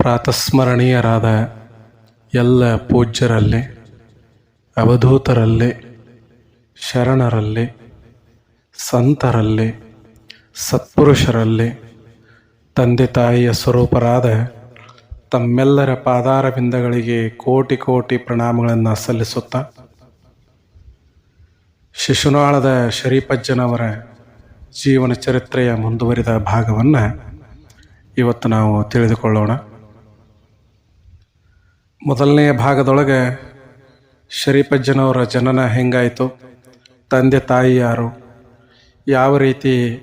ಪ್ರಾತಸ್ಮರಣೀಯರಾದ ಎಲ್ಲ ಪೂಜ್ಯರಲ್ಲಿ, ಅವಧೂತರಲ್ಲಿ, ಶರಣರಲ್ಲಿ, ಸಂತರಲ್ಲಿ, ಸತ್ಪುರುಷರಲ್ಲಿ, ತಂದೆ ತಾಯಿಯ ಸ್ವರೂಪರಾದ ತಮ್ಮೆಲ್ಲರ ಪಾದಾರವಿಂದಗಳಿಗೆ ಕೋಟಿ ಕೋಟಿ ಪ್ರಣಾಮಗಳನ್ನು ಸಲ್ಲಿಸುತ್ತಾ ಶಿಶುನಾಳದ ಶರೀಫಜ್ಜನವರ ಜೀವನ ಚರಿತ್ರೆಯ ಮುಂದುವರಿದ ಭಾಗವನ್ನು ಇವತ್ತು ನಾವು ತಿಳಿದುಕೊಳ್ಳೋಣ. ಮೊದಲನೆಯ ಭಾಗದೊಳಗೆ ಶರೀಫಜ್ಜನವರ ಜನನ ಹೆಂಗಾಯಿತು? ತಂದೆ ತಾಯಿ ಯಾರು? ಯಾವ ರೀತಿ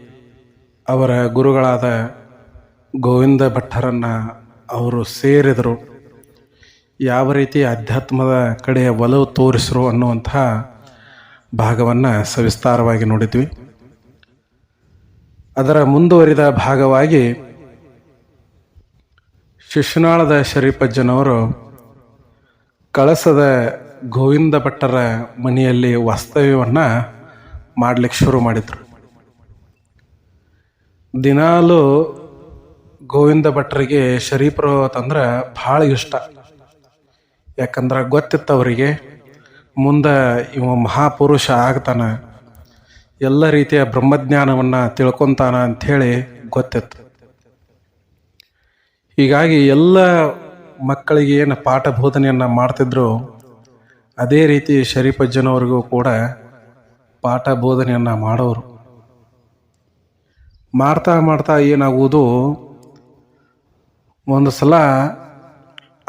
ಅವರ ಗುರುಗಳಾದ ಗೋವಿಂದ ಭಟ್ಟರನ್ನು ಅವರು ಸೇರಿದರು? ಯಾವ ರೀತಿ ಅಧ್ಯಾತ್ಮದ ಕಡೆಯ ಒಲವು ತೋರಿಸರು ಅನ್ನುವಂತಹ ಭಾಗವನ್ನು ಸವಿಸ್ತಾರವಾಗಿ ನೋಡಿದ್ವಿ. ಅದರ ಮುಂದುವರಿದ ಭಾಗವಾಗಿ ಶಿಶುನಾಳದ ಶರೀಫಜ್ಜನವರು ಕಳಸದ ಗೋವಿಂದ ಭಟ್ಟರ ಮನೆಯಲ್ಲಿ ವಾಸ್ತವ್ಯವನ್ನು ಮಾಡಲಿಕ್ಕೆ ಶುರು ಮಾಡಿದರು. ದಿನಾಲೂ ಗೋವಿಂದ ಭಟ್ರಿಗೆ ಶರೀಫರು ಅಂತಂದ್ರೆ ಭಾಳ ಇಷ್ಟ. ಯಾಕಂದ್ರೆ ಗೊತ್ತಿತ್ತು ಅವರಿಗೆ ಮುಂದೆ ಇವ ಮಹಾಪುರುಷ ಆಗ್ತಾನೆ, ಎಲ್ಲ ರೀತಿಯ ಬ್ರಹ್ಮಜ್ಞಾನವನ್ನು ತಿಳ್ಕೊತಾನ ಅಂಥೇಳಿ ಗೊತ್ತಿತ್ತು. ಹೀಗಾಗಿ ಎಲ್ಲ ಮಕ್ಕಳಿಗೆ ಏನು ಪಾಠ ಬೋಧನೆಯನ್ನು ಮಾಡ್ತಿದ್ರು, ಅದೇ ರೀತಿ ಶರೀಫಜ್ಜನವ್ರಿಗೂ ಕೂಡ ಪಾಠ ಬೋಧನೆಯನ್ನು ಮಾಡೋರು. ಮಾಡ್ತಾ ಮಾಡ್ತಾ ಏನಾಗುವುದು? ಒಂದು ಸಲ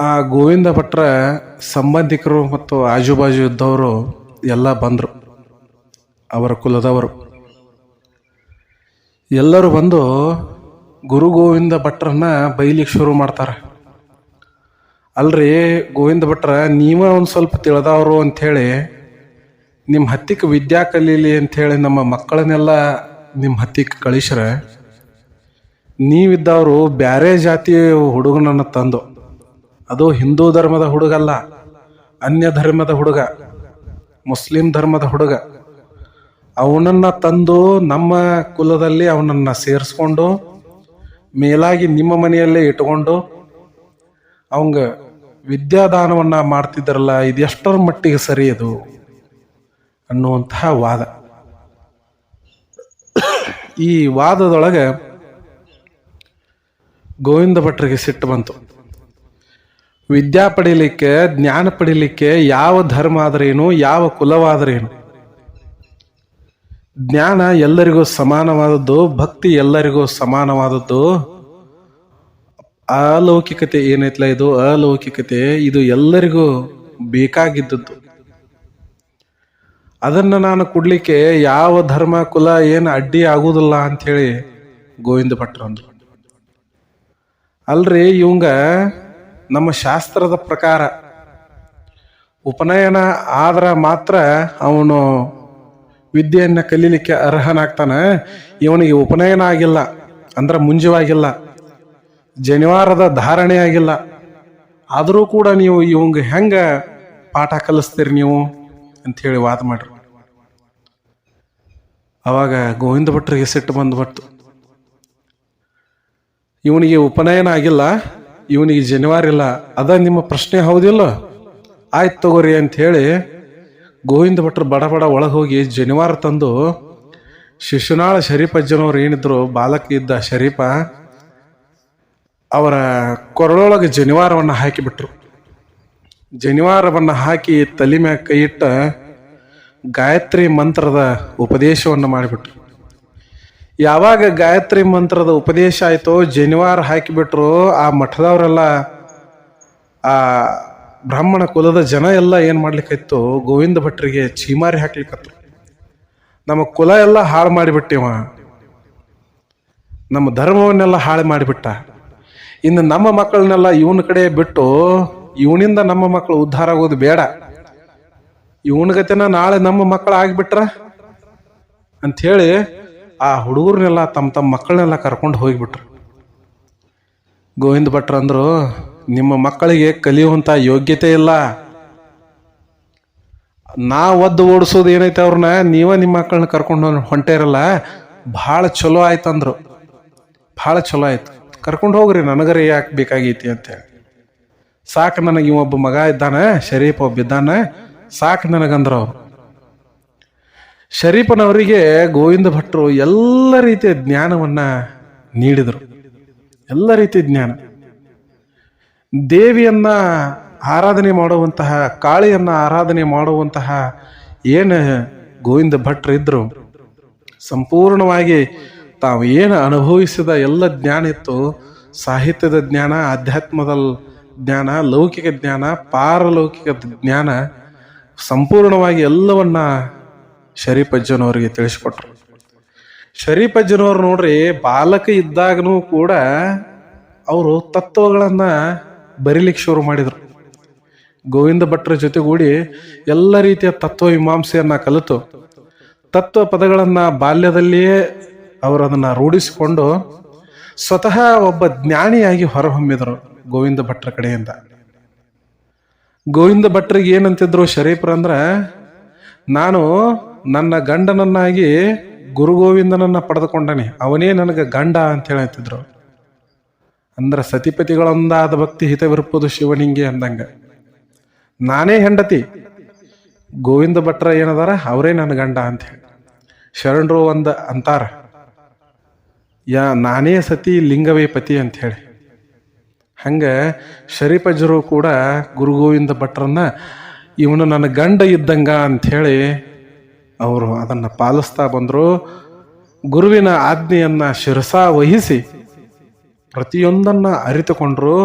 ಆ ಗೋವಿಂದ ಭಟ್ರ ಸಂಬಂಧಿಕರು ಮತ್ತು ಆಜುಬಾಜು ಇದ್ದವರು ಎಲ್ಲ ಬಂದರು. ಅವರ ಕುಲದವರು. ಎಲ್ಲರೂ ಬಂದು ಗುರು ಗೋವಿಂದ ಭಟ್ರನ್ನ ಬೈಲಿಕ್ಕೆ ಶುರು ಮಾಡ್ತಾರೆ. ಅಲ್ರಿ, ಗೋವಿಂದ ಭಟ್ರ, ನೀವ ಒಂದು ಸ್ವಲ್ಪ ತಿಳಿದವರು ಅಂಥೇಳಿ ನಿಮ್ಮ ಹತ್ತಿಗೆ ವಿದ್ಯಾ ಕಲೀಲಿ ಅಂಥೇಳಿ ನಮ್ಮ ಮಕ್ಕಳನ್ನೆಲ್ಲ ನಿಮ್ಮ ಹತ್ತಿಕ್ಕೆ ಕಳಿಸ್ರೆ. ನೀವಿದ್ದವರು ಬ್ಯಾರೆ ಜಾತಿ ಹುಡುಗನನ್ನು ತಂದು, ಅದು ಹಿಂದೂ ಧರ್ಮದ ಹುಡುಗ ಅಲ್ಲ ಅನ್ಯ ಧರ್ಮದ ಹುಡುಗ, ಮುಸ್ಲಿಂ ಧರ್ಮದ ಹುಡುಗ, ಅವನನ್ನು ತಂದು ನಮ್ಮ ಕುಲದಲ್ಲಿ ಅವನನ್ನು ಸೇರಿಸ್ಕೊಂಡು, ಮೇಲಾಗಿ ನಿಮ್ಮ ಮನೆಯಲ್ಲೇ ಇಟ್ಕೊಂಡು, ಅವಂಗ ವಿದ್ಯಾದಾನವನ್ನು ಮಾಡ್ತಿದ್ರಲ್ಲ ಇದು ಎಷ್ಟರ ಮಟ್ಟಿಗೆ ಸರಿ ಅದು ಅನ್ನುವಂತಹ ವಾದ. ಈ ವಾದದೊಳಗೆ ಗೋವಿಂದ ಭಟ್ರಿಗೆ ಸಿಟ್ಟು ಬಂತು. ವಿದ್ಯಾ ಪಡೀಲಿಕ್ಕೆ, ಜ್ಞಾನ ಪಡೀಲಿಕ್ಕೆ ಯಾವ ಧರ್ಮ ಆದ್ರೇನು, ಯಾವ ಕುಲವಾದ್ರೇನು ಜ್ಞಾನ ಎಲ್ಲರಿಗೂ ಸಮಾನವಾದದ್ದು, ಭಕ್ತಿ ಎಲ್ಲರಿಗೂ ಸಮಾನವಾದದ್ದು ಅಲೌಕಿಕತೆ ಏನೈತಲ್ಲ ಇದು? ಅಲೌಕಿಕತೆ, ಇದು ಎಲ್ಲರಿಗೂ ಬೇಕಾಗಿದ್ದದ್ದು. ಅದನ್ನು ನಾನು ಕೊಡ್ಲಿಕ್ಕೆ ಯಾವ ಧರ್ಮ, ಕುಲ, ಏನು ಅಡ್ಡಿ ಆಗುವುದಿಲ್ಲ ಅಂಥೇಳಿ ಗೋವಿಂದ ಭಟ್ರು ಅಂದ್ರು. ಅಲ್ರಿ ಇವಂಗ ನಮ್ಮ ಶಾಸ್ತ್ರದ ಪ್ರಕಾರ ಉಪನಯನ ಆದ್ರ ಮಾತ್ರ ಅವನು ವಿದ್ಯೆಯನ್ನು ಕಲೀಲಿಕ್ಕೆ ಅರ್ಹನಾಗ್ತಾನೆ? ಇವನಿಗೆ ಉಪನಯನ ಆಗಿಲ್ಲ, ಅಂದ್ರೆ ಮುಂಜವಾಗಿಲ್ಲ. ಜನಿವಾರದ ಧಾರಣೆ ಆಗಿಲ್ಲ. ಆದರೂ ಕೂಡ ನೀವು ಇವಂಗೆ ಹೆಂಗ ಪಾಠ ಕಲಿಸ್ತೀರಿ ನೀವು ಅಂಥೇಳಿ ವಾದ ಮಾಡ್ರಿ. ಅವಾಗ ಗೋವಿಂದ ಭಟ್ರಿಗೆ ಸಿಟ್ಟು ಬಂದ್ಬಿಡ್ತು ಇವನಿಗೆ ಉಪನಯನ ಆಗಿಲ್ಲ, ಇವನಿಗೆ ಜನಿವಾರ ಇಲ್ಲ. ಅದ ನಿಮ್ಮ ಪ್ರಶ್ನೆ ಹೌದಿಲ್ಲ? ಆಯ್ತು ತಗೋರಿ ಅಂತ ಹೇಳಿ ಗೋವಿಂದ ಭಟ್ರು ಬಡ ಬಡ ಒಳಗೆ ಹೋಗಿ ಜನಿವಾರ ತಂದು ಶಿಶುನಾಳ ಶರೀಫಜ್ಜನವ್ರು ಏನಿದ್ರು, ಬಾಲಕ ಇದ್ದ ಶರೀಫ ಅವರ ಕೊರಳೊಳಗೆ ಜನಿವಾರವನ್ನು ಹಾಕಿಬಿಟ್ರು ಜನಿವಾರವನ್ನು ಹಾಕಿ ತಲೆ ಮ್ಯಾಗ ಕೈ ಗಾಯತ್ರಿ ಮಂತ್ರದ ಉಪದೇಶವನ್ನು ಮಾಡಿಬಿಟ್ರು. ಯಾವಾಗ ಗಾಯತ್ರಿ ಮಂತ್ರದ ಉಪದೇಶ ಆಯಿತೋ, ಜನಿವಾರ ಹಾಕಿಬಿಟ್ರು ಆ ಮಠದವರೆಲ್ಲ, ಆ ಬ್ರಾಹ್ಮಣ ಕುಲದ ಜನ ಎಲ್ಲ ಏನು ಮಾಡ್ಲಿಕ್ಕಾಯ್ತು ಗೋವಿಂದ ಭಟ್ರಿಗೆ ಚೀಮಾರಿ ಹಾಕ್ಲಿಕ್ಕತ್ತು ನಮ್ಮ ಕುಲ ಎಲ್ಲ ಹಾಳು ಮಾಡಿಬಿಟ್ಟಿವ. ನಮ್ಮ ಧರ್ಮವನ್ನೆಲ್ಲ ಹಾಳು ಮಾಡಿಬಿಟ್ಟ. ಇನ್ನು ನಮ್ಮ ಮಕ್ಕಳನ್ನೆಲ್ಲ ಇವನ ಕಡೆ ಬಿಟ್ಟು ಇವನಿಂದ ನಮ್ಮ ಮಕ್ಕಳು ಉದ್ಧಾರ ಆಗೋದು ಬೇಡ. ಇವನ ಗತಿನ ನಾಳೆ ನಮ್ಮ ಮಕ್ಕಳು ಆಗ್ಬಿಟ್ರ? ಅಂಥೇಳಿ ಆ ಹುಡುಗರನ್ನೆಲ್ಲ ತಮ್ಮ ತಮ್ಮ ಮಕ್ಕಳನ್ನೆಲ್ಲ ಕರ್ಕೊಂಡು ಹೋಗಿಬಿಟ್ರು. ಗೋವಿಂದ ಭಟ್ರು ಅಂದ್ರು, ನಿಮ್ಮ ಮಕ್ಕಳಿಗೆ ಕಲಿಯುವಂಥ ಯೋಗ್ಯತೆ ಇಲ್ಲ. ನಾ ಒದ್ದು ಓಡಿಸೋದು ಏನೈತೆ ಅವ್ರನ್ನ? ನೀವ ನಿಮ್ಮ ಮಕ್ಕಳನ್ನ ಕರ್ಕೊಂಡು ಹೊಂಟೇರಲ್ಲ ಭಾಳ ಚಲೋ ಆಯ್ತಂದ್ರು. ಭಾಳ ಚಲೋ ಆಯ್ತು. ಕರ್ಕೊಂಡು ಹೋಗ್ರಿ, ನನಗರೆ ಯಾಕೆ ಬೇಕಾಗೈತಿ ಅಂತೇಳಿ ಸಾಕು ನನಗೆ ಇವೊಬ್ಬ ಮಗ ಇದ್ದಾನೆ, ಶರೀಫ್ ಒಬ್ಬ ಇದ್ದಾನೆ, ಸಾಕು ನನಗಂದ್ರು ಅವ್ರು. ಶರೀಫನವರಿಗೆ ಗೋವಿಂದ ಭಟ್ರು ಎಲ್ಲ ರೀತಿಯ ಜ್ಞಾನವನ್ನ ನೀಡಿದರು. ಎಲ್ಲ ರೀತಿಯ ಜ್ಞಾನ. ದೇವಿಯನ್ನ ಆರಾಧನೆ ಮಾಡುವಂತಹ, ಕಾಳಿಯನ್ನ ಆರಾಧನೆ ಮಾಡುವಂತಹ ಏನು ಗೋವಿಂದ ಭಟ್ರು ಇದ್ರು, ಸಂಪೂರ್ಣವಾಗಿ ತಾವು ಏನು ಅನುಭವಿಸಿದ ಎಲ್ಲ ಜ್ಞಾನ ಇತ್ತು? ಸಾಹಿತ್ಯದ ಜ್ಞಾನ ಆಧ್ಯಾತ್ಮದ ಜ್ಞಾನ, ಲೌಕಿಕ ಜ್ಞಾನ, ಪಾರಲೌಕಿಕ ಜ್ಞಾನ ಸಂಪೂರ್ಣವಾಗಿ ಎಲ್ಲವನ್ನ ಶರೀಫಜ್ಜನವರಿಗೆ ತಿಳಿಸ್ಕೊಟ್ರು. ಶರೀಫಜ್ಜನವ್ರು ನೋಡ್ರಿ ಬಾಲಕ ಇದ್ದಾಗನೂ ಕೂಡ ಅವರು ತತ್ವಗಳನ್ನ ಬರೀಲಿಕ್ಕೆ ಶುರು ಮಾಡಿದ್ರು. ಗೋವಿಂದ ಭಟ್ರ ಜೊತೆಗೂಡಿ ಎಲ್ಲ ರೀತಿಯ ತತ್ವ ಮೀಮಾಂಸೆಯನ್ನು ಕಲಿತು. ತತ್ವ ಪದಗಳನ್ನು ಬಾಲ್ಯದಲ್ಲಿಯೇ ಅವರು ಅದನ್ನ ರೂಢಿಸಿಕೊಂಡು ಸ್ವತಃ ಒಬ್ಬ ಜ್ಞಾನಿಯಾಗಿ ಹೊರಹೊಮ್ಮಿದರು ಗೋವಿಂದ ಭಟ್ರ ಕಡೆಯಿಂದ. ಗೋವಿಂದ ಭಟ್ರಿಗೆ ಏನಂತಿದ್ರು ಶರೀಫ್ರ ಅಂದ್ರೆ, ನಾನು ನನ್ನ ಗಂಡನನ್ನಾಗಿ ಗುರು ಗೋವಿಂದನನ್ನ ಪಡೆದುಕೊಂಡನೆ, ಅವನೇ ನನಗೆ ಗಂಡ ಅಂತ ಹೇಳ್ತಿದ್ರು. ಅಂದ್ರೆ ಸತಿಪತಿಗಳೊಂದಾದ ಭಕ್ತಿ ಹಿತವಿರುಪುದು ಶಿವನಿಂಗೆ ಅಂದಂಗ. ನಾನೇ ಹೆಂಡತಿ, ಗೋವಿಂದ ಭಟ್ರ ಏನದಾರ, ಅವರೇ ನನ್ನ ಗಂಡ ಅಂತ ಹೇಳಿ. ಶರಣರು ಒಂದು ಅಂತಾರ ಯಾ ನಾನೇ ಸತಿ ಲಿಂಗವೇ ಪತಿ ಅಂತ ಹೇಳಿ ಹಂಗ ಶರೀಫಜ್ಜರು ಕೂಡ ಗುರು ಗೋವಿಂದ ಭಟ್ರನ್ನ ಇವನು ನನ್ನ ಗಂಡ ಇದ್ದಂಗ ಅಂಥೇಳಿ ಅವರು ಅದನ್ನು ಪಾಲಿಸ್ತಾ ಬಂದರು. ಗುರುವಿನ ಆಜ್ಞೆಯನ್ನ ಶಿರಸ ವಹಿಸಿ ಪ್ರತಿಯೊಂದನ್ನು ಅರಿತುಕೊಂಡ್ರು.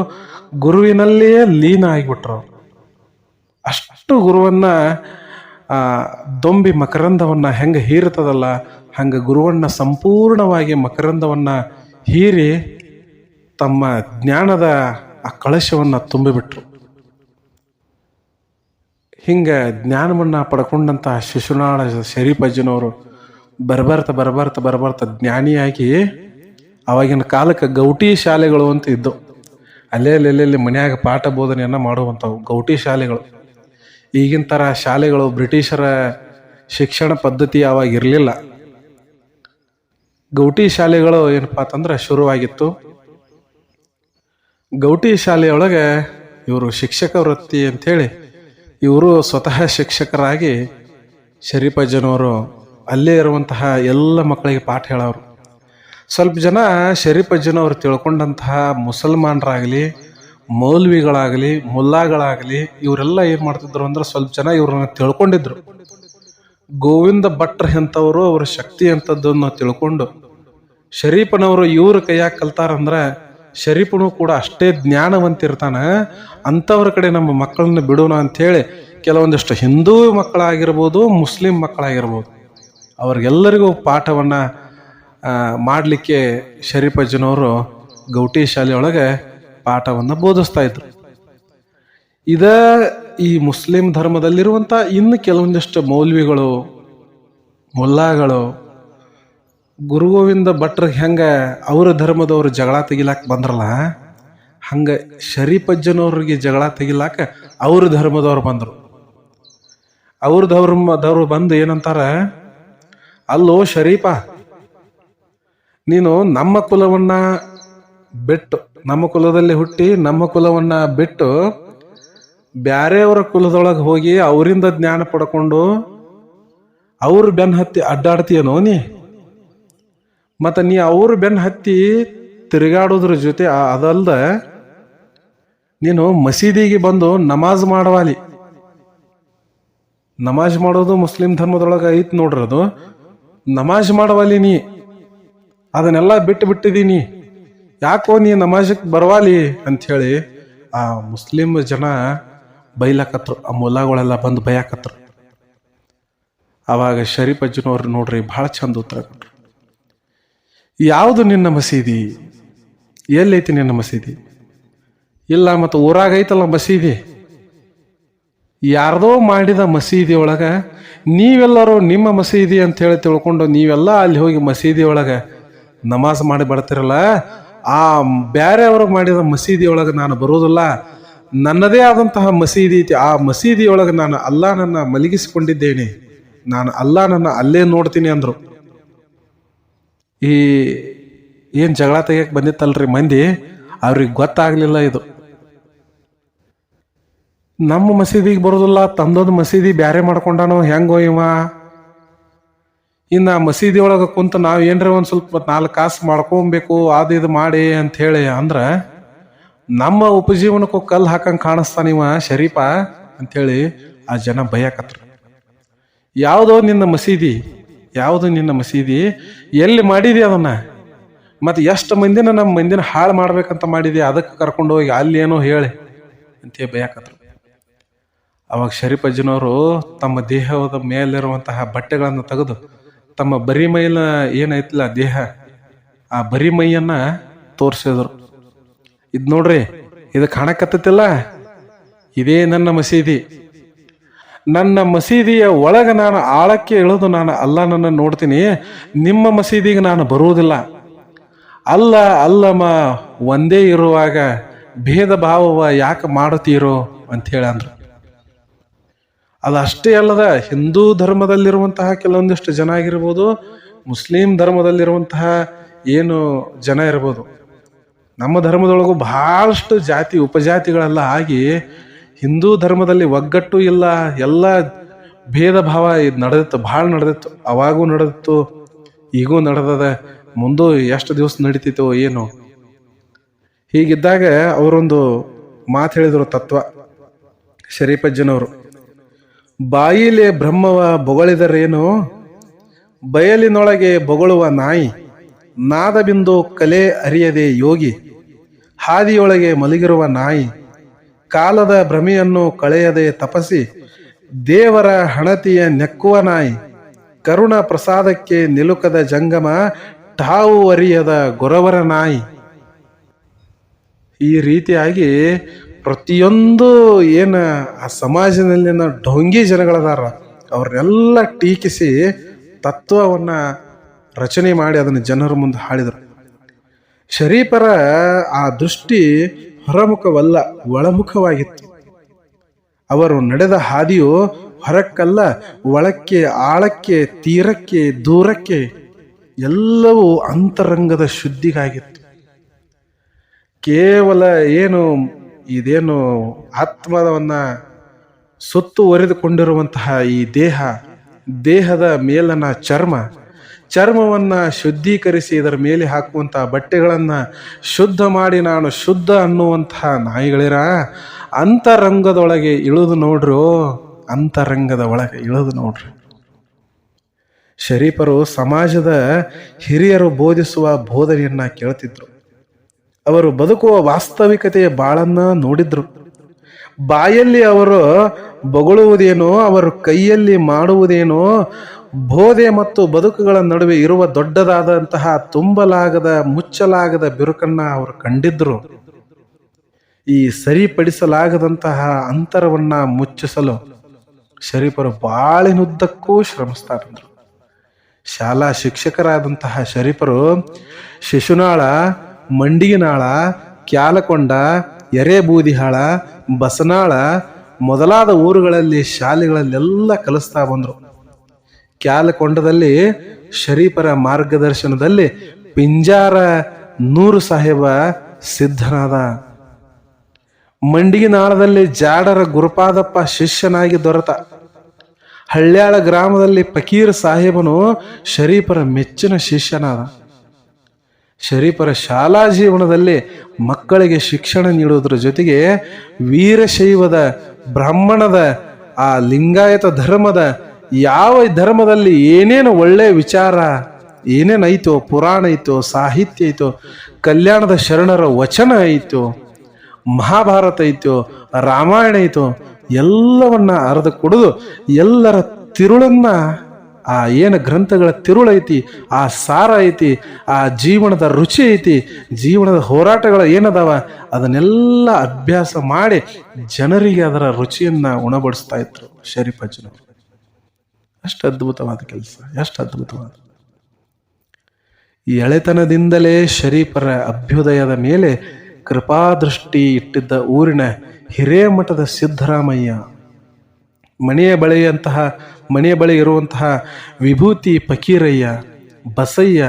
ಗುರುವಿನಲ್ಲಿಯೇ ಲೀನ ಆಗಿಬಿಟ್ರು ಅಷ್ಟು ಗುರುವನ್ನ ದೊಂಬಿ ಮಕರಂದವನ್ನ ಹೆಂಗೆ ಹೀರ್ತದಲ್ಲ ಹಂಗೆ ಗುರುವಣ್ಣ ಸಂಪೂರ್ಣವಾಗಿ ಮಕರಂದವನ್ನು ಹೀರಿ ತಮ್ಮ ಜ್ಞಾನದ ಆ ಕಳಶವನ್ನು ತುಂಬಿಬಿಟ್ರು. ಹಿಂಗೆ ಜ್ಞಾನವನ್ನು ಪಡ್ಕೊಂಡಂಥ ಶಿಶುನಾಳ ಶರೀಫಜ್ಜನವರು ಬರಬರ್ತ ಬರಬರ್ತ ಬರಬರ್ತ ಜ್ಞಾನಿಯಾಗಿ ಅವಾಗಿನ ಕಾಲಕ್ಕೆ ಗೌಟಿ ಶಾಲೆಗಳು ಅಂತ ಇದ್ದವು. ಅಲ್ಲೇ ಅಲ್ಲೆಲ್ಲೆಲ್ಲಿ ಮನೆಯಾಗ ಪಾಠ ಬೋಧನೆಯನ್ನು ಮಾಡುವಂಥವು ಗೌಟಿ ಶಾಲೆಗಳು. ಈಗಿನ ಥರ ಶಾಲೆಗಳು ಬ್ರಿಟಿಷರ ಶಿಕ್ಷಣ ಪದ್ಧತಿ ಅವಾಗ ಇರಲಿಲ್ಲ ಗೌಟಿ ಶಾಲೆಗಳು ಏನಪ್ಪ ಅಂತಂದ್ರೆ ಶುರುವಾಗಿತ್ತು. ಗೌಟಿ ಶಾಲೆಯೊಳಗೆ ಇವರು ಶಿಕ್ಷಕ ವೃತ್ತಿ ಅಂಥೇಳಿ ಇವರು ಸ್ವತಃ ಶಿಕ್ಷಕರಾಗಿ ಶರೀಫಜ್ಜನವರು ಅಲ್ಲೇ ಇರುವಂತಹ ಎಲ್ಲ ಮಕ್ಕಳಿಗೆ ಪಾಠ ಹೇಳೋರು. ಸ್ವಲ್ಪ ಜನ ಶರೀಫಜ್ಜನವರು ತಿಳ್ಕೊಂಡಂತಹ ಮುಸಲ್ಮಾನರಾಗಲಿ, ಮೌಲ್ವಿಗಳಾಗಲಿ, ಮುಲ್ಲಾಗಳಾಗಲಿ, ಇವರೆಲ್ಲ ಏನು ಮಾಡ್ತಿದ್ರು ಅಂದ್ರೆ ಸ್ವಲ್ಪ ಜನ ಇವ್ರನ್ನ ತಿಳ್ಕೊಂಡಿದ್ರು. ಗೋವಿಂದ ಭಟ್ರ ಎಂಥವರು ಅವರ ಶಕ್ತಿ ಅಂಥದ್ದನ್ನು ತಿಳ್ಕೊಂಡು ಶರೀಫನವರು ಇವ್ರ ಕೈಯಾಗ ಕಲ್ತಾರಂದ್ರೆ ಶರೀಫನು ಕೂಡ ಅಷ್ಟೇ ಜ್ಞಾನವಂತಿರ್ತಾನ. ಅಂಥವ್ರ ಕಡೆ ನಮ್ಮ ಮಕ್ಕಳನ್ನ ಬಿಡೋಣ ಅಂಥೇಳಿ ಕೆಲವೊಂದಿಷ್ಟು ಹಿಂದೂ ಮಕ್ಕಳಾಗಿರ್ಬೋದು, ಮುಸ್ಲಿಂ ಮಕ್ಕಳಾಗಿರ್ಬೋದು, ಅವ್ರಿಗೆಲ್ಲರಿಗೂ ಪಾಠವನ್ನು ಮಾಡಲಿಕ್ಕೆ ಶರೀಫಜ್ಜನವರು ಗೌಟಿ ಶಾಲೆಯೊಳಗೆ ಪಾಠವನ್ನು ಬೋಧಿಸ್ತಾ ಇದ್ರು. ಇದ ಈ ಮುಸ್ಲಿಂ ಧರ್ಮದಲ್ಲಿರುವಂಥ ಇನ್ನು ಕೆಲವೊಂದಿಷ್ಟು ಮೌಲ್ವಿಗಳು, ಮುಲ್ಲಾಗಳು, ಗುರು ಗೋವಿಂದ ಹೆಂಗೆ ಅವರ ಧರ್ಮದವ್ರು ಜಗಳ ತೆಗಿಲಾಕ ಬಂದ್ರಲ್ಲ, ಹಂಗೆ ಶರೀಫಜ್ಜನವ್ರಿಗೆ ಜಗಳ ತೆಗಿಲಾಕ ಅವ್ರ ಧರ್ಮದವ್ರು ಬಂದರು. ಅವ್ರ ಧರ್ಮದವರು ಬಂದು ಏನಂತಾರೆ, ಅಲ್ಲೋ ಶರೀಫ ನೀನು ನಮ್ಮ ಕುಲವನ್ನು ಬಿಟ್ಟು, ನಮ್ಮ ಕುಲದಲ್ಲಿ ಹುಟ್ಟಿ, ನಮ್ಮ ಕುಲವನ್ನು ಬಿಟ್ಟು ಬ್ಯಾರೆಯವರ ಕುಲದೊಳಗೆ ಹೋಗಿ ಅವರಿಂದ ಜ್ಞಾನ ಪಡ್ಕೊಂಡು ಅವ್ರ ಬೆನ್ ಹತ್ತಿ ಅಡ್ಡಾಡ್ತೀಯನೋ ನೀ? ಮತ್ತು ನೀ ಅವ್ರ ಬೆನ್ ಹತ್ತಿ ತಿರುಗಾಡೋದ್ರ ಜೊತೆ ಅದಲ್ದ ನೀನು ಮಸೀದಿಗೆ ಬಂದು ನಮಾಜ್ ಮಾಡವಾಲಿ. ನಮಾಜ್ ಮಾಡೋದು ಮುಸ್ಲಿಂ ಧರ್ಮದೊಳಗೆ ಐತ್ ನೋಡ್ರಿ ಅದು. ನಮಾಜ್ ಮಾಡವಾಲಿ ನೀ. ಅದನ್ನೆಲ್ಲ ಬಿಟ್ಟು ಬಿಟ್ಟಿದ್ದೀನಿ ಯಾಕೋ ನೀ ನಮಾಜಕ್ಕೆ ಬರವಾಲಿ ಅಂಥೇಳಿ ಆ ಮುಸ್ಲಿಂ ಜನ ಬೈಲಾಕತ್ರು, ಆ ಮೊಲಾಗಳೆಲ್ಲ ಬಂದು ಬೈಯಾಕತ್ರು. ಅವಾಗ ಶರೀಫ್ ಅಜ್ಜನವ್ರು ನೋಡ್ರಿ, ಭಾಳ ಚಂದ ಉತ್ತರ ಕೊಟ್ರು. ಯಾವುದು ನಿನ್ನ ಮಸೀದಿ? ಎಲ್ಲೈತಿ ನಿನ್ನ ಮಸೀದಿ? ಇಲ್ಲ, ಮತ್ತು ಊರಾಗ ಐತಲ್ಲ ಮಸೀದಿ? ಯಾರ್ದೋ ಮಾಡಿದ ಮಸೀದಿ ಒಳಗ ನೀವೆಲ್ಲರೂ ನಿಮ್ಮ ಮಸೀದಿ ಅಂತ ಹೇಳಿ ತಿಳ್ಕೊಂಡು ನೀವೆಲ್ಲ ಅಲ್ಲಿ ಹೋಗಿ ಮಸೀದಿ ಒಳಗ ನಮಾಜ್ ಮಾಡಿ ಬರ್ತಿರಲ್ಲ, ಆ ಬೇರೆಯವರು ಮಾಡಿದ ಮಸೀದಿ ಒಳಗೆ ನಾನು ಬರೋದಿಲ್ಲ ನನ್ನದೇ ಆದಂತಹ ಮಸೀದಿ ಐತಿ. ಆ ಮಸೀದಿ ಒಳಗೆ ನಾನು ಅಲ್ಲಾನನ್ನ ಮಲಗಿಸಿಕೊಂಡಿದ್ದೇನೆ. ನಾನು ಅಲ್ಲಾನನ್ನ ಅಲ್ಲೇ ನೋಡ್ತೀನಿ ಅಂದರು. ಈ ಏನು ಜಗಳ ತೆಗಿಯಕ್ಕೆ ಬಂದಿತ್ತಲ್ರಿ ಮಂದಿ? ಅವ್ರಿಗೆ ಗೊತ್ತಾಗಲಿಲ್ಲ ಇದು. ನಮ್ಮ ಮಸೀದಿಗೆ ಬರೋದಿಲ್ಲ, ತಂದೊಂದು ಮಸೀದಿ ಬ್ಯಾರೆ ಮಾಡ್ಕೊಂಡಾನೋ ಹೆಂಗೋ ಇವ. ಇನ್ನು ಮಸೀದಿ ಒಳಗೆ ಕುಂತ ನಾವು ಏನರ ಒಂದು ಸ್ವಲ್ಪ ನಾಲ್ಕು ಕಾಸು ಮಾಡ್ಕೊಬೇಕು ಅದು ಇದು ಮಾಡಿ ಅಂತ ಹೇಳಿ ಅಂದ್ರೆ ನಮ್ಮ ಉಪಜೀವನಕ್ಕೂ ಕಲ್ಲು ಹಾಕಂಗೆ ಕಾಣಿಸ್ತಾನ ಇವ ಶರೀಫ ಅಂಥೇಳಿ ಆ ಜನ ಭಯಕತ್ರು ಯಾವುದೋ ನಿನ್ನ ಮಸೀದಿ, ಯಾವುದು ನಿನ್ನ ಮಸೀದಿ, ಎಲ್ಲಿ ಮಾಡಿದಿ ಅದನ್ನ? ಮತ್ತು ಎಷ್ಟು ಮಂದಿನ ನಮ್ಮ ಮಂದಿನ ಹಾಳು ಮಾಡ್ಬೇಕಂತ ಮಾಡಿದಿ? ಅದಕ್ಕೆ ಕರ್ಕೊಂಡು ಹೋಗಿ ಅಲ್ಲಿ ಏನೋ ಹೇಳಿ ಅಂತೇಳಿ ಭಯಕತ್ರು ಅವಾಗ ಶರೀಫಜ್ಜನವರು ತಮ್ಮ ದೇಹದ ಮೇಲಿರುವಂತಹ ಬಟ್ಟೆಗಳನ್ನು ತೆಗೆದು ತಮ್ಮ ಬರಿ ಮೈಲ ಏನೈತಿಲ್ಲ ದೇಹ, ಆ ಬರಿ ಮೈಯನ್ನ ತೋರಿಸಿದ್ರು. ಇದು ನೋಡ್ರಿ, ಇದು ಕಾಣಕತ್ತಿಲ್ಲ ಇದೇ ನನ್ನ ಮಸೀದಿ. ನನ್ನ ಮಸೀದಿಯ ಒಳಗೆ ನಾನು ಆಳಕ್ಕೆ ಇಳಿದು ನಾನು ಅಲ್ಲಾನನ್ನ ನೋಡ್ತೀನಿ, ನಿಮ್ಮ ಮಸೀದಿಗೆ ನಾನು ಬರುವುದಿಲ್ಲ. ಅಲ್ಲ, ಅಲ್ಲಮ್ಮ, ಒಂದೇ ಇರುವಾಗ ಭೇದ ಭಾವವ ಯಾಕೆ ಮಾಡುತ್ತೀರೋ ಅಂತ ಹೇಳಂದ್ರು ಅದು ಅಷ್ಟೇ ಅಲ್ಲದ, ಹಿಂದೂ ಧರ್ಮದಲ್ಲಿರುವಂತಹ ಕೆಲವೊಂದಿಷ್ಟು ಜನ ಆಗಿರ್ಬೋದು, ಮುಸ್ಲಿಂ ಧರ್ಮದಲ್ಲಿರುವಂತಹ ಏನು ಜನ ಇರ್ಬೋದು. ನಮ್ಮ ಧರ್ಮದೊಳಗೂ ಬಹಳಷ್ಟು ಜಾತಿ ಉಪಜಾತಿಗಳೆಲ್ಲ ಆಗಿ ಹಿಂದೂ ಧರ್ಮದಲ್ಲಿ ಒಗ್ಗಟ್ಟು ಇಲ್ಲ, ಎಲ್ಲ ಭೇದ ಭಾವ ಇದು ನಡೆದಿತ್ತು, ಭಾಳ ನಡೆದಿತ್ತು, ಅವಾಗೂ ನಡೆದಿತ್ತು, ಈಗೂ ನಡೆದದ, ಮುಂದೂ ಎಷ್ಟು ದಿವಸ ನಡೀತಿತ್ತು ಏನು. ಹೀಗಿದ್ದಾಗ ಅವರೊಂದು ಮಾತು ಹೇಳಿದರು ತತ್ವ ಶರೀಫಜ್ಜನವರು ಬಾಯಿಲೆ ಬ್ರಹ್ಮವ ಬೊಗಳಿದರೇನು, ಬಯಲಿನೊಳಗೆ ಬೊಗಳುವ ನಾಯಿ. ನಾದಬಿಂದು ಕಲೆ ಅರಿಯದೆ ಯೋಗಿ, ಹಾದಿಯೊಳಗೆ ಮಲಗಿರುವ ನಾಯಿ, ಕಾಲದ ಭ್ರಮೆಯನ್ನು ಕಳೆಯದೆ ತಪಸಿ, ದೇವರ ಹಣತಿಯ ನೆಕ್ಕುವ ನಾಯಿ, ಕರುಣ ಪ್ರಸಾದಕ್ಕೆ ನಿಲುಕದ ಜಂಗಮ, ಠಾವು ಅರಿಯದ ಗೊರವರ ನಾಯಿ. ಈ ರೀತಿಯಾಗಿ ಪ್ರತಿಯೊಂದು ಏನು ಆ ಸಮಾಜದಲ್ಲಿನ ಢೋಂಗಿ ಜನಗಳದಾರ, ಅವ್ರನ್ನೆಲ್ಲ ಟೀಕಿಸಿ ತತ್ವವನ್ನ ರಚನೆ ಮಾಡಿ ಅದನ್ನು ಜನರ ಮುಂದೆ ಹಾಡಿದರು ಶರೀಫರ ಆ ದೃಷ್ಟಿ ಹೊರಮುಖವಲ್ಲ, ಒಳಮುಖವಾಗಿತ್ತು. ಅವರು ನಡೆದ ಹಾದಿಯು ಹೊರಕ್ಕಲ್ಲ, ಒಳಕ್ಕೆ, ಆಳಕ್ಕೆ, ತೀರಕ್ಕೆ, ದೂರಕ್ಕೆ ಎಲ್ಲವೂ ಅಂತರಂಗದ ಶುದ್ಧಿಗಾಗಿತ್ತು. ಕೇವಲ ಏನು, ಇದೇನು ಆತ್ಮವನ್ನ ಸುತ್ತುವರೆದುಕೊಂಡಿರುವಂತಹ ಈ ದೇಹ, ದೇಹದ ಮೇಲನ ಚರ್ಮ ಚರ್ಮವನ್ನ ಶುದ್ಧೀಕರಿಸಿ ಇದರ ಮೇಲೆ ಹಾಕುವಂಥ ಬಟ್ಟೆಗಳನ್ನು ಶುದ್ಧ ಮಾಡಿ ನಾನು ಶುದ್ಧ ಅನ್ನುವಂತಹ ನಾಯಿಗಳಿರ, ಅಂತರಂಗದೊಳಗೆ ಇಳಿದು ನೋಡ್ರು, ಅಂತರಂಗದ ಒಳಗೆ ಇಳಿದು ನೋಡ್ರಿ. ಶರೀಫರು ಸಮಾಜದ ಹಿರಿಯರು ಬೋಧಿಸುವ ಬೋಧನೆಯನ್ನ ಕೇಳ್ತಿದ್ರು. ಅವರು ಬದುಕುವ ವಾಸ್ತವಿಕತೆಯ ಬಾಳನ್ನ ನೋಡಿದ್ರು. ಬಾಯಲ್ಲಿ ಅವರು ಬೊಗಳುವುದೇನೋ, ಅವರು ಕೈಯಲ್ಲಿ ಮಾಡುವುದೇನೋ ಬೋಧೆ ಮತ್ತು ಬದುಕುಗಳ ನಡುವೆ ಇರುವ ದೊಡ್ಡದಾದಂತಹ ತುಂಬಲಾಗದ, ಮುಚ್ಚಲಾಗದ ಬಿರುಕನ್ನ ಅವರು ಕಂಡಿದ್ರು. ಈ ಸರಿಪಡಿಸಲಾಗದಂತಹ ಅಂತರವನ್ನ ಮುಚ್ಚಿಸಲು ಶರೀಫರು ಬಾಳಿನುದ್ದಕ್ಕೂ ಶ್ರಮಿಸ್ತಾರಂದ್ರು. ಶಾಲಾ ಶಿಕ್ಷಕರಾದಂತಹ ಶರೀಫರು, ಶಿಶುನಾಳ, ಮಂಡಿಗಿನಾಳ, ಕ್ಯಾಲಕೊಂಡ, ಎರೆಬೂದಿಹಾಳ, ಬಸನಾಳ ಮೊದಲಾದ ಊರುಗಳಲ್ಲಿ ಶಾಲೆಗಳಲ್ಲೆಲ್ಲ ಕಲಿಸ್ತಾ ಬಂದರು. ಕ್ಯಾಲಕೊಂಡದಲ್ಲಿ ಶರೀಫರ ಮಾರ್ಗದರ್ಶನದಲ್ಲಿ ಪಿಂಜಾರ ನೂರು ಸಾಹೇಬ ಸಿದ್ಧನಾದ. ಮಂಡಿಗಿನಾಳದಲ್ಲಿ ಜಾಡರ ಗುರುಪಾದಪ್ಪ ಶಿಷ್ಯನಾಗಿ ದೊರೆತ. ಹಳ್ಯಾಳ ಗ್ರಾಮದಲ್ಲಿ ಫಕೀರ್ ಸಾಹೇಬನು ಶರೀಫರ ಮೆಚ್ಚಿನ ಶಿಷ್ಯನಾದ. ಶರೀಫರ ಶಾಲಾ ಜೀವನದಲ್ಲಿ ಮಕ್ಕಳಿಗೆ ಶಿಕ್ಷಣ ನೀಡುವುದರ ಜೊತೆಗೆ ವೀರಶೈವದ ಬ್ರಾಹ್ಮಣದ ಆ ಲಿಂಗಾಯತ ಧರ್ಮದ ಯಾವ ಧರ್ಮದಲ್ಲಿ ಏನೇನು ಒಳ್ಳೆಯ ವಿಚಾರ, ಏನೇನು ಐತೋ, ಪುರಾಣ ಐತೋ, ಸಾಹಿತ್ಯ ಐತೋ, ಕಲ್ಯಾಣದ ಶರಣರ ವಚನ ಐತೋ, ಮಹಾಭಾರತ ಐತೋ, ರಾಮಾಯಣ ಐತೋ, ಎಲ್ಲವನ್ನ ಅರೆದು ಕುಡಿದು ಎಲ್ಲರ ತಿರುಳನ್ನ, ಆ ಏನು ಗ್ರಂಥಗಳ ತಿರುಳು ಐತಿ, ಆ ಸಾರ ಐತಿ, ಆ ಜೀವನದ ರುಚಿ ಐತಿ, ಜೀವನದ ಹೋರಾಟಗಳು ಏನದಾವ, ಅದನ್ನೆಲ್ಲ ಅಭ್ಯಾಸ ಮಾಡಿ ಜನರಿಗೆ ಅದರ ರುಚಿಯನ್ನು ಉಣಬಡಿಸ್ತಾ ಇದ್ರು ಶರೀಫ್ ಅಜ್ಜನವರು ಎಷ್ಟು ಅದ್ಭುತವಾದ ಕೆಲಸ, ಎಷ್ಟು ಅದ್ಭುತವಾದ. ಈ ಎಳೆತನದಿಂದಲೇ ಶರೀಫರ ಅಭ್ಯುದಯದ ಮೇಲೆ ಕೃಪಾದೃಷ್ಟಿ ಇಟ್ಟಿದ್ದ ಊರಿನ ಹಿರೇಮಠದ ಸಿದ್ದರಾಮಯ್ಯ, ಮನೆಯ ಬಳಿಯಂತಹ, ಮನೆಯ ಬಳಿ ಇರುವಂತಹ ವಿಭೂತಿ ಫಕೀರಯ್ಯ, ಬಸಯ್ಯ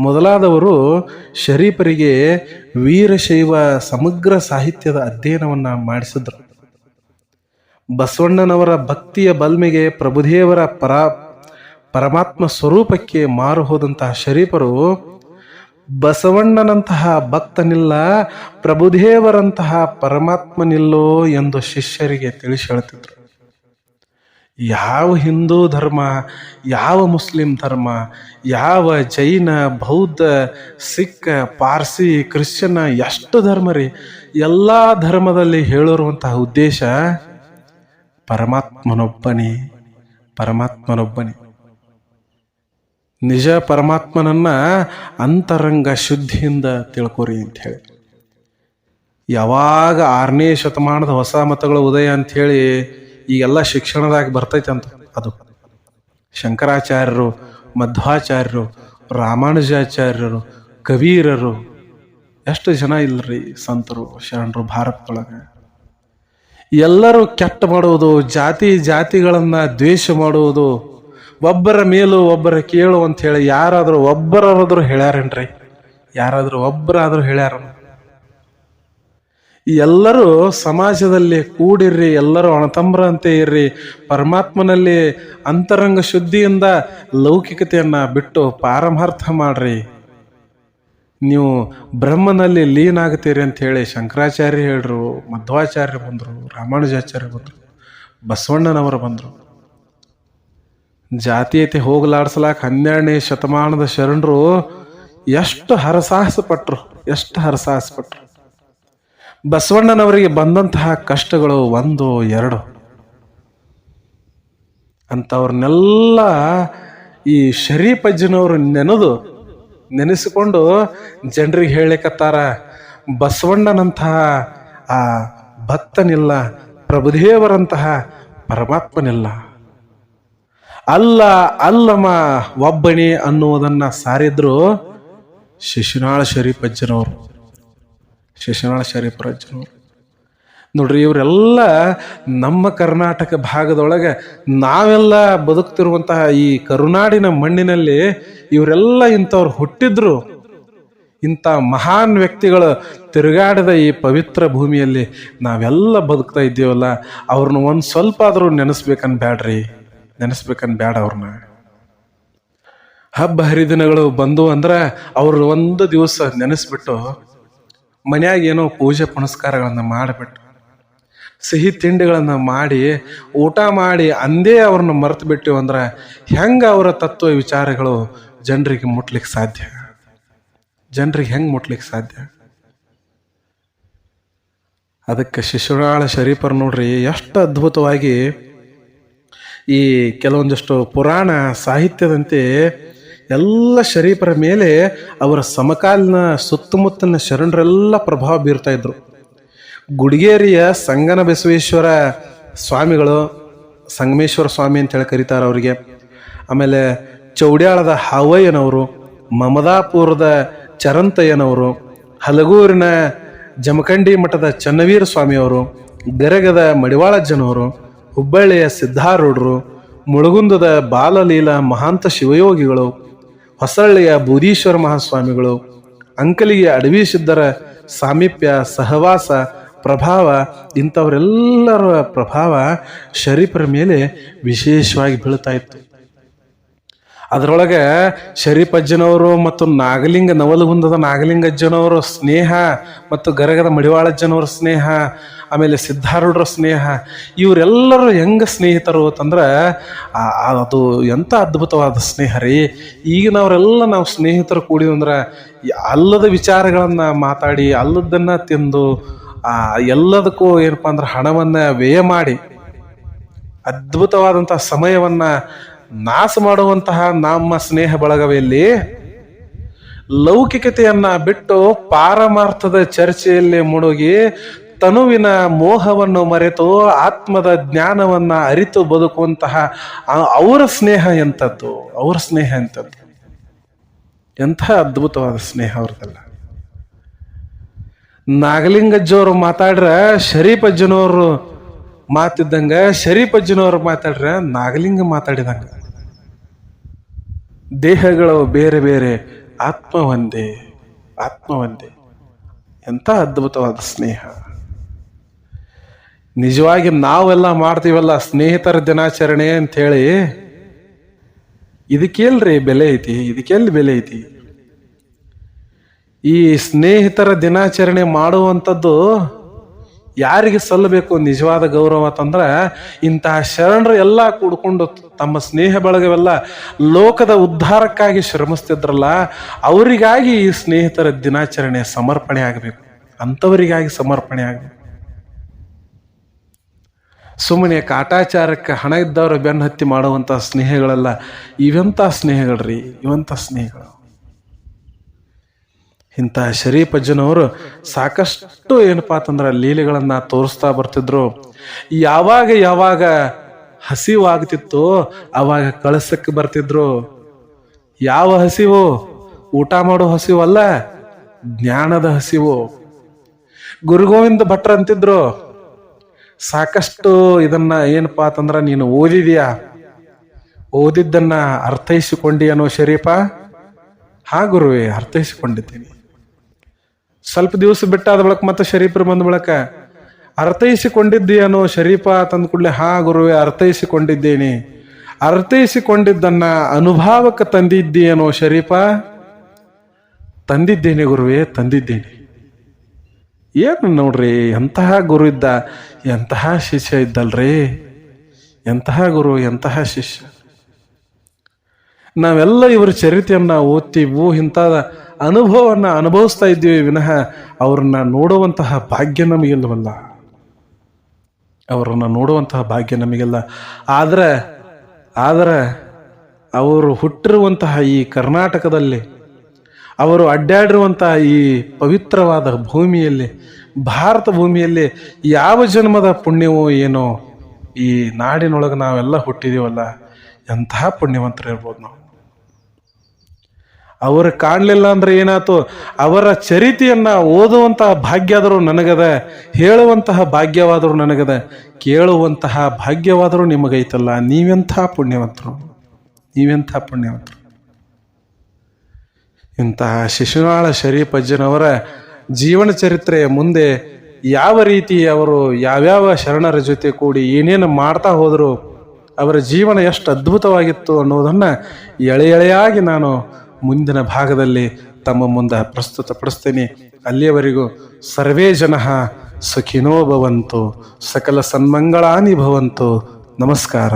ಮೊದಲಾದವರು ಶರೀಫರಿಗೆ ವೀರಶೈವ ಸಮಗ್ರ ಸಾಹಿತ್ಯದ ಅಧ್ಯಯನವನ್ನು ಮಾಡಿಸಿದ್ರು. ಬಸವಣ್ಣನವರ ಭಕ್ತಿಯ ಬಲ್ಮೆಗೆ ಪ್ರಭುದೇವರ ಪರ, ಪರಮಾತ್ಮ ಸ್ವರೂಪಕ್ಕೆ ಮಾರು ಹೋದಂತಹ ಶರೀಫರು ಬಸವಣ್ಣನಂತಹ ಭಕ್ತನಿಲ್ಲ, ಪ್ರಭುದೇವರಂತಹ ಪರಮಾತ್ಮನಿಲ್ಲೋ ಎಂದು ಶಿಷ್ಯರಿಗೆ ತಿಳಿಸಿ ಹೇಳ್ತಿದ್ರು. ಯಾವ ಹಿಂದೂ ಧರ್ಮ, ಯಾವ ಮುಸ್ಲಿಂ ಧರ್ಮ, ಯಾವ ಜೈನ, ಬೌದ್ಧ, ಸಿಖ್, ಪಾರ್ಸಿ, ಕ್ರಿಶ್ಚಿಯನ್, ಎಷ್ಟು ಧರ್ಮ ರೀ, ಎಲ್ಲ ಧರ್ಮದಲ್ಲಿ ಹೇಳಿರುವಂತಹ ಉದ್ದೇಶ ಪರಮಾತ್ಮನೊಬ್ಬನೇ ಪರಮಾತ್ಮನೊಬ್ಬನೇ. ನಿಜ ಪರಮಾತ್ಮನನ್ನ ಅಂತರಂಗ ಶುದ್ಧಿಯಿಂದ ತಿಳ್ಕೊರಿ ಅಂತ ಹೇಳಿ. ಯಾವಾಗ ಆರನೇ ಶತಮಾನದ ಹೊಸ ಮತಗಳ ಉದಯ ಅಂತ ಹೇಳಿ ಈಗೆಲ್ಲ ಶಿಕ್ಷಣದಾಗ ಬರ್ತೈತೆ ಅಂತ ಅದು. ಶಂಕರಾಚಾರ್ಯರು, ಮಧ್ವಾಚಾರ್ಯರು, ರಾಮಾನುಜಾಚಾರ್ಯರು ಕಬೀರರು ಎಷ್ಟು ಜನ ಇಲ್ಲರಿ ಸಂತರು ಶರಣರು ಭಾರತದೊಳಗೆ ಎಲ್ಲರೂ ಕೆಟ್ಟ ಮಾಡುವುದು, ಜಾತಿ ಜಾತಿಗಳನ್ನ ದ್ವೇಷ ಮಾಡುವುದು. ಒಬ್ಬರ ಮೇಲೂ ಒಬ್ಬರ ಕೇಳು ಅಂತ ಹೇಳಿ ಯಾರಾದರೂ ಒಬ್ಬರಾದ್ರೂ ಹೇಳ್ಯಾರೇನ್ರಿ? ಯಾರಾದರೂ ಒಬ್ಬರಾದ್ರೂ ಹೇಳ್ಯಾರ? ಎಲ್ಲರೂ ಸಮಾಜದಲ್ಲಿ ಕೂಡಿರ್ರಿ, ಎಲ್ಲರೂ ಅಣತಂಬ್ರಂತೆ ಇರ್ರಿ. ಪರಮಾತ್ಮನಲ್ಲಿ ಅಂತರಂಗ ಶುದ್ಧಿಯಿಂದ ಲೌಕಿಕತೆಯನ್ನು ಬಿಟ್ಟು ಪಾರಮಾರ್ಥ ಮಾಡ್ರಿ. ನೀವು ಬ್ರಹ್ಮನಲ್ಲಿ ಲೀನ್ ಆಗ್ತೀರಿ ಅಂತ ಹೇಳಿ ಶಂಕರಾಚಾರ್ಯ ಹೇಳ್ರು, ಮಧ್ವಾಚಾರ್ಯ ಬಂದರು, ರಾಮಾನುಜಾಚಾರ್ಯ ಬಂದರು, ಬಸವಣ್ಣನವರು ಬಂದರು. ಜಾತೀಯತೆ ಹೋಗಲಾಡ್ಸಲಾಕ ಹನ್ನೆರಡನೇ ಶತಮಾನದ ಶರಣರು ಎಷ್ಟು ಹರಸಾಹಸ ಪಟ್ರು ಎಷ್ಟು ಹರಸಾಹಸ ಪಟ್ರು ಬಸವಣ್ಣನವರಿಗೆ ಬಂದಂತಹ ಕಷ್ಟಗಳು ಒಂದು, ಎರಡು. ಅಂಥವ್ರನ್ನೆಲ್ಲ ಈ ಶರೀಫಜ್ಜನವರು ನೆನೆದು ನೆನೆಸಿಕೊಂಡು ಜನರಿಗೆ ಹೇಳಿಕತ್ತಾರ, ಬಸವಣ್ಣನಂತಹ ಆ ಭಕ್ತನಿಲ್ಲ, ಪ್ರಭುದೇವರಂತಹ ಪರಮಾತ್ಮನಿಲ್ಲ. ಅಲ್ಲ ಅಲ್ಲಮ ಒಬ್ಬಣಿ ಅನ್ನುವುದನ್ನ ಸಾರಿದ್ರು ಶಿಶುನಾಳ ಶರೀಫ್ ಅಜ್ಜನವರು ಶಿಶುನಾಳ ಶರೀಫ್ ನೋಡ್ರಿ, ಇವರೆಲ್ಲ ನಮ್ಮ ಕರ್ನಾಟಕ ಭಾಗದೊಳಗೆ ನಾವೆಲ್ಲ ಬದುಕ್ತಿರುವಂತಹ ಈ ಕರುನಾಡಿನ ಮಣ್ಣಿನಲ್ಲಿ ಇವರೆಲ್ಲ ಇಂಥವ್ರು ಹುಟ್ಟಿದ್ರು. ಇಂಥ ಮಹಾನ್ ವ್ಯಕ್ತಿಗಳು ತಿರುಗಾಡಿದ ಈ ಪವಿತ್ರ ಭೂಮಿಯಲ್ಲಿ ನಾವೆಲ್ಲ ಬದುಕ್ತಾ ಇದ್ದೀವಲ್ಲ, ಅವ್ರನ್ನ ಒಂದು ಸ್ವಲ್ಪ ಆದರೂ ನೆನೆಸ್ಬೇಕನ್ ಬ್ಯಾಡ್ರಿ. ನೆನೆಸ್ಬೇಕನ್ ಬ್ಯಾಡ ಅವ್ರನ್ನ. ಹಬ್ಬ ಹರಿದಿನಗಳು ಬಂದು ಅಂದ್ರೆ ಅವ್ರು ಒಂದು ದಿವಸ ನೆನೆಸ್ಬಿಟ್ಟು ಮನ್ಯಾಗ ಏನೋ ಪೂಜೆ ಪುನಸ್ಕಾರಗಳನ್ನು ಮಾಡಿಬಿಟ್ಟು ಸಿಹಿ ತಿಂಡಿಗಳನ್ನು ಮಾಡಿ, ಊಟ ಮಾಡಿ ಅಂದೇ ಅವ್ರನ್ನ ಮರೆತು ಬಿಟ್ಟಿವಿ ಅಂದ್ರೆ ಹೆಂಗೆ ಅವರ ತತ್ವ ವಿಚಾರಗಳು ಜನರಿಗೆ ಮುಟ್ಲಿಕ್ಕೆ ಸಾಧ್ಯ? ಜನರಿಗೆ ಹೆಂಗೆ ಮುಟ್ಲಿಕ್ಕೆ ಸಾಧ್ಯ? ಅದಕ್ಕೆ ಶಿಶುರಾಳ ಶರೀಫರ್ ನೋಡ್ರಿ, ಎಷ್ಟು ಅದ್ಭುತವಾಗಿ ಈ ಕೆಲವೊಂದಿಷ್ಟು ಪುರಾಣ ಸಾಹಿತ್ಯದಂತೆ ಎಲ್ಲ ಶರೀಫರ ಮೇಲೆ ಅವರ ಸಮಕಾಲೀನ ಸುತ್ತಮುತ್ತಲಿನ ಶರಣರೆಲ್ಲ ಪ್ರಭಾವ ಬೀರ್ತಾ ಇದ್ರು. ಗುಡಿಗೇರಿಯ ಸಂಗನ ಬಸವೇಶ್ವರ ಸ್ವಾಮಿಗಳು, ಸಂಗಮೇಶ್ವರ ಸ್ವಾಮಿ ಅಂತ ಹೇಳಿ ಕರೀತಾರೆ ಅವರಿಗೆ. ಆಮೇಲೆ ಚೌಡ್ಯಾಳದ ಹಾವಯ್ಯನವರು, ಮಮದಾಪುರದ ಚರಂತಯ್ಯನವರು, ಹಲಗೂರಿನ ಜಮಖಂಡಿ ಮಠದ ಚನ್ನವೀರ ಸ್ವಾಮಿಯವರು, ಗರಗದ ಮಡಿವಾಳಜ್ಜನವರು, ಹುಬ್ಬಳ್ಳಿಯ ಸಿದ್ಧಾರೂಢರು, ಮುಳುಗುಂದದ ಬಾಲಲೀಲ ಮಹಾಂತ ಶಿವಯೋಗಿಗಳು, ಹೊಸಳ್ಳಿಯ ಬೂದೀಶ್ವರ ಮಹಾಸ್ವಾಮಿಗಳು, ಅಂಕಲಿಗೆ ಅಡವಿ ಸಿದ್ಧರ ಸಾಮೀಪ್ಯ ಸಹವಾಸ ಪ್ರಭಾವ, ಇಂಥವರೆಲ್ಲರ ಪ್ರಭಾವ ಶರೀಫರ ಮೇಲೆ ವಿಶೇಷವಾಗಿ ಬೀಳ್ತಾ ಇತ್ತು. ಅದರೊಳಗೆ ಶರೀಫ್ ಅಜ್ಜನವರು ಮತ್ತು ನಾಗಲಿಂಗ, ನವಲಗುಂದದ ನಾಗಲಿಂಗ ಅಜ್ಜನವರು ಸ್ನೇಹ ಮತ್ತು ಗರಗದ ಮಡಿವಾಳಜ್ಜನವರ ಸ್ನೇಹ, ಆಮೇಲೆ ಸಿದ್ಧಾರೂಢರ ಸ್ನೇಹ, ಇವರೆಲ್ಲರೂ ಹೆಂಗ ಸ್ನೇಹಿತರು ಅಂತಂದ್ರೆ ಅದು ಎಂಥ ಅದ್ಭುತವಾದ ಸ್ನೇಹ ರೀ. ಈಗಿನವರೆಲ್ಲ ನಾವು ಸ್ನೇಹಿತರು ಕೂಡಿದಂದ್ರೆ, ಅಲ್ಲದ ವಿಚಾರಗಳನ್ನು ಮಾತಾಡಿ, ಅಲ್ಲದನ್ನು ತಿಂದು ಆ, ಎಲ್ಲದಕ್ಕೂ ಏನಪ್ಪ ಅಂದ್ರೆ ಹಣವನ್ನ ವ್ಯಯ ಮಾಡಿ ಅದ್ಭುತವಾದಂತಹ ಸಮಯವನ್ನ ನಾಶ ಮಾಡುವಂತಹ ನಮ್ಮ ಸ್ನೇಹ ಬಳಗವೆಯಲ್ಲಿ ಲೌಕಿಕತೆಯನ್ನ ಬಿಟ್ಟು ಪಾರಮಾರ್ಥದ ಚರ್ಚೆಯಲ್ಲಿ ಮುಳುಗಿ, ತನುವಿನ ಮೋಹವನ್ನು ಮರೆತು ಆತ್ಮದ ಜ್ಞಾನವನ್ನ ಅರಿತು ಬದುಕುವಂತಹ ಅವರ ಸ್ನೇಹ ಎಂಥದ್ದು? ಅವರ ಸ್ನೇಹ ಎಂಥದ್ದು? ಎಂಥ ಅದ್ಭುತವಾದ ಸ್ನೇಹ ಅವ್ರದ್ದಲ್ಲ ನಾಗಲಿಂಗಜ್ಜವರು ಮಾತಾಡ್ರ, ಶರೀಫ್ ಅಜ್ಜನವರು ಮಾತಿದ್ದಂಗ, ಶರೀಫ್ ಅಜ್ಜನವರು ಮಾತಾಡ್ರ, ನಾಗಲಿಂಗ ಮಾತಾಡಿದಂಗ. ದೇಹಗಳು ಬೇರೆ ಬೇರೆ ಆತ್ಮ ಒಂದೇ ಆತ್ಮ ಒಂದೇ ಎಂಥ ಅದ್ಭುತವಾದ ಸ್ನೇಹ. ನಿಜವಾಗಿ ನಾವೆಲ್ಲ ಮಾಡ್ತೀವಲ್ಲ ಸ್ನೇಹಿತರ ದಿನಾಚರಣೆ ಅಂತ ಹೇಳಿ ಇದಕ್ಕೆಲ್ರಿ ಬೆಲೆ ಐತಿ, ಇದಕ್ಕೆಲ್ಲಿ ಬೆಲೆ ಐತಿ? ಈ ಸ್ನೇಹಿತರ ದಿನಾಚರಣೆ ಮಾಡುವಂಥದ್ದು ಯಾರಿಗೆ ಸಲ್ಲಬೇಕು ನಿಜವಾದ ಗೌರವ ಅಂತಂದ್ರೆ ಇಂತಹ ಶರಣರು ಎಲ್ಲ ಕೂಡ್ಕೊಂಡು ತಮ್ಮ ಸ್ನೇಹ ಬಳಗವೆಲ್ಲ ಲೋಕದ ಉದ್ಧಾರಕ್ಕಾಗಿ ಶ್ರಮಿಸ್ತಿದ್ರಲ್ಲ, ಅವರಿಗಾಗಿ ಈ ಸ್ನೇಹಿತರ ದಿನಾಚರಣೆ ಸಮರ್ಪಣೆ ಆಗಬೇಕು, ಅಂಥವರಿಗಾಗಿ ಸಮರ್ಪಣೆ ಆಗಬೇಕು. ಸುಮ್ಮನೆ ಕಾಟಾಚಾರಕ್ಕೆ ಹಣ ಇದ್ದವರು ಬೆನ್ನು ಹತ್ತಿ ಮಾಡುವಂಥ ಸ್ನೇಹಗಳೆಲ್ಲ ಇವಂಥ ಸ್ನೇಹಗಳ್ರಿ, ಇವಂಥ ಸ್ನೇಹಗಳು. ಇಂಥ ಶರೀಫ್ ಅಜ್ಜನವರು ಸಾಕಷ್ಟು ಏನಪ್ಪಾ ಅಂತಂದ್ರೆ ಲೀಲೆಗಳನ್ನ ತೋರಿಸ್ತಾ ಬರ್ತಿದ್ರು. ಯಾವಾಗ ಯಾವಾಗ ಹಸಿವು ಆಗ್ತಿತ್ತೋ ಅವಾಗ ಕಳಸಕ್ಕೆ ಬರ್ತಿದ್ರು. ಯಾವ ಹಸಿವು? ಊಟ ಮಾಡೋ ಹಸಿವು ಅಲ್ಲ ಜ್ಞಾನದ ಹಸಿವು. ಗುರುಗೋವಿಂದ ಭಟ್ರ ಅಂತಿದ್ರು, ಸಾಕಷ್ಟು ಇದನ್ನ ಏನಪ್ಪಾ ಅಂತಂದ್ರ ನೀನು ಓದಿದ್ಯಾ? ಓದಿದ್ದನ್ನ ಅರ್ಥೈಸಿಕೊಂಡಿ ಅನ್ನೋ ಶರೀಫ? ಹಾ ಗುರುವೇ, ಅರ್ಥೈಸಿಕೊಂಡಿದ್ದೀನಿ. ಸ್ವಲ್ಪ ದಿವಸ ಬಿಟ್ಟಾದ ಬಳಕ ಮತ್ತೆ ಶರೀಫರು ಬಂದ ಬಳಕ ಅರ್ಥೈಸಿಕೊಂಡಿದ್ದೇನೋ ಶರೀಫ ತಂದ ಕೂಡಲೇ, ಹಾ ಗುರುವೆ, ಅರ್ಥೈಸಿಕೊಂಡಿದ್ದೇನೆ. ಅರ್ಥೈಸಿಕೊಂಡಿದ್ದನ್ನ ಅನುಭವಕ್ಕೆ ತಂದಿದ್ದೀಯನೋ ಶರೀಫ? ತಂದಿದ್ದೇನೆ ಗುರುವೇ, ತಂದಿದ್ದೇನೆ. ಏನು ನೋಡ್ರಿ, ಎಂತಹ ಗುರು ಇದ್ದ, ಎಂತಹ ಶಿಷ್ಯ ಇದ್ದಲ್ರಿ? ಎಂತಹ ಗುರು, ಎಂತಹ ಶಿಷ್ಯ? ನಾವೆಲ್ಲ ಇವರ ಚರಿತ್ರೆಯನ್ನ ಓದ್ತೀವೋ ಇಂಥದ ಅನುಭವವನ್ನ ಅನುಭವಿಸ್ತಾ ಇದ್ದೀವಿ ವಿನಃ ಅವ್ರನ್ನ ನೋಡುವಂತಹ ಭಾಗ್ಯ ನಮಗಿಲ್ಲವಲ್ಲ. ಅವರನ್ನು ನೋಡುವಂತಹ ಭಾಗ್ಯ ನಮಗೆಲ್ಲ. ಆದರೆ ಆದರೆ ಅವರು ಹುಟ್ಟಿರುವಂತಹ ಈ ಕರ್ನಾಟಕದಲ್ಲಿ, ಅವರು ಅಡ್ಡಾಡಿರುವಂತಹ ಈ ಪವಿತ್ರವಾದ ಭೂಮಿಯಲ್ಲಿ, ಭಾರತ ಭೂಮಿಯಲ್ಲಿ ಯಾವ ಜನ್ಮದ ಪುಣ್ಯವೋ ಏನೋ ಈ ನಾಡಿನೊಳಗೆ ನಾವೆಲ್ಲ ಹುಟ್ಟಿದೀವಲ್ಲ, ಎಂತಹ ಪುಣ್ಯವಂತರು ಇರ್ಬೋದು ನಾವು. ಅವರು ಕಾಣಲಿಲ್ಲ ಅಂದ್ರೆ ಏನಾಯ್ತು? ಅವರ ಚರಿತೆಯನ್ನ ಓದುವಂತಹ ಭಾಗ್ಯಾದರೂ ನನಗದ, ಹೇಳುವಂತಹ ಭಾಗ್ಯವಾದರೂ ನನಗದ, ಕೇಳುವಂತಹ ಭಾಗ್ಯವಾದರೂ ನಿಮಗೈತಲ್ಲ. ನೀವೆಂಥ ಪುಣ್ಯವಂತರು? ನೀವೆಂಥ ಪುಣ್ಯವಂತರು? ಇಂತಹ ಶಿಶುನಾಳ ಶರೀಫಜ್ಜನವರ ಜೀವನ ಚರಿತ್ರೆಯ ಮುಂದೆ ಯಾವ ರೀತಿ ಅವರು ಯಾವ್ಯಾವ ಶರಣರ ಜೊತೆ ಕೂಡಿ ಏನೇನು ಮಾಡ್ತಾ ಹೋದರು, ಅವರ ಜೀವನ ಎಷ್ಟು ಅದ್ಭುತವಾಗಿತ್ತು ಅನ್ನೋದನ್ನು ಎಳೆ ಎಳೆಯಾಗಿ ನಾನು ಮುಂದಿನ ಭಾಗದಲ್ಲಿ ತಮ್ಮ ಮುಂದೆ ಪ್ರಸ್ತುತಪಡಿಸ್ತೇನೆ. ಅಲ್ಲಿಯವರೆಗೂ ಸರ್ವೇ ಜನ ಸುಖಿನೋ ಭವಂತು ಸಕಲ ಸನ್ಮಂಗಳಾನಿ ಭವಂತು. ನಮಸ್ಕಾರ.